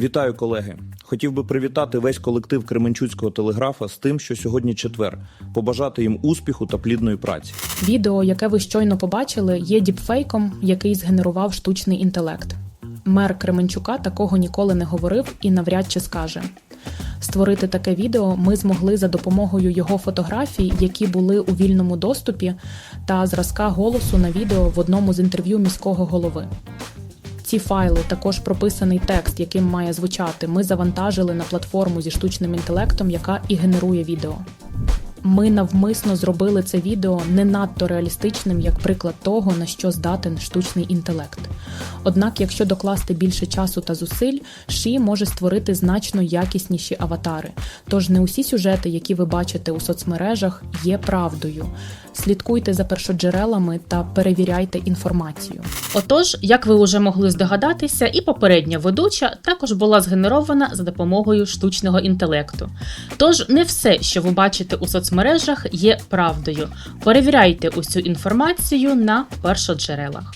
Вітаю, колеги. Хотів би привітати весь колектив Кременчуцького телеграфа з тим, що сьогодні четвер, побажати їм успіху та плідної праці. Відео, яке ви щойно побачили, є діпфейком, який згенерував штучний інтелект. Мер Кременчука такого ніколи не говорив і навряд чи скаже. Створити таке відео ми змогли за допомогою його фотографій, які були у вільному доступі, та зразка голосу на відео в одному з інтерв'ю міського голови. Ці файли, також прописаний текст, яким має звучати, ми завантажили на платформу зі штучним інтелектом, яка і генерує відео. Ми навмисно зробили це відео не надто реалістичним як приклад того, на що здатен штучний інтелект. Однак, якщо докласти більше часу та зусиль, Ші може створити значно якісніші аватари. Тож не усі сюжети, які ви бачите у соцмережах, є правдою. Слідкуйте за першоджерелами та перевіряйте інформацію. Отож, як ви вже могли здогадатися, і попередня ведуча також була згенерована за допомогою штучного інтелекту. Тож не все, що ви бачите у соцмережах, є правдою. Перевіряйте усю інформацію на першоджерелах.